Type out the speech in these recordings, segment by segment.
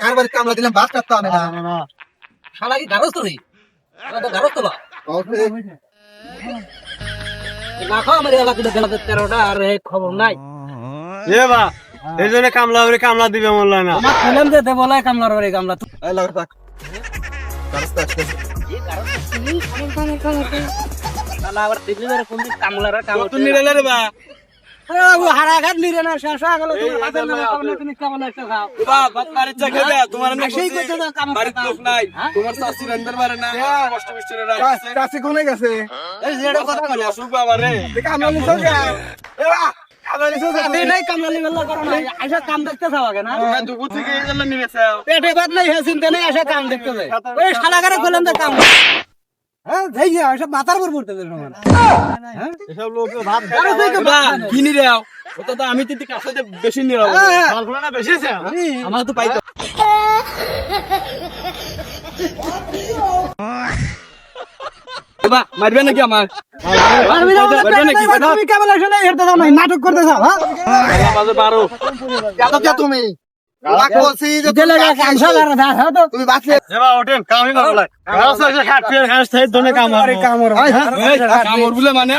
কার বাড়ি কামলা দিলাম ভাত কাটতে আনে না? শালা কি গারস তো রে গারস তো না না আমার এলাকা দিলে তেরোটা আর খবর নাই। এ বা এই জন্য কামলা করে কামলা দিবে মোল্লা না। আমার খেলেন যেতে বলে কামলার বাড়ি কামলা। এই লাগা থাক। আবার দিল্লি কোন কামলার কামলা তুমি রে বা। হারাঘাট নিরে না শেষ হয়ে গেল। তুমি হাতের নামে খাও তুমি কেমন একটা খাও বা বাপ বাড়ির চা খাবে তোমার না সেই করতে দাও কাম বাড়ির লোক নাই হ্যাঁ? তোমার শাশি রান্দার পারে না কষ্ট কষ্ট রে রাখছে কাছে কোনে গেছে? এই যেটা কথা বলে। অসুখ বাবা রে। কামলা নিছো কে? এ বা কামলা নিছো কে? এই নাই কামলা নিবেল না করো না আইসা কাম দেখতে যাও আগে না? তোমরা দুপুর থেকে এই জন্য নিয়েছে পেটে বাদ নাই হ্যাঁ চিন্তা নেই আইসা কাম দেখতে যাই। ওই শালা করে বললাম কাম। হ্যাঁ যাই যা এসব মাথার উপর পড়তে দেন ওটা তো আমি তো কাছে বেশি নিয়ে হ্যাঁ, হ্যাঁ। না বেশি আছে? আমার তো পাইতো মারবে নাকি আমার নাটক করতে বারো। তুমি। কামড় বলে। মানে?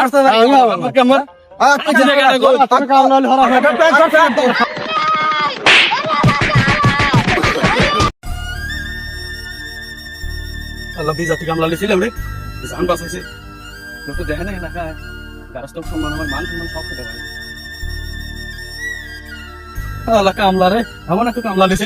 আল্লাহ বিজা থেকে কামলা লিছিলাম রে। জান বাঁচাইছে তো দেখে না এলাকা গাছ সম্মান আমার একটা কামলা লিছে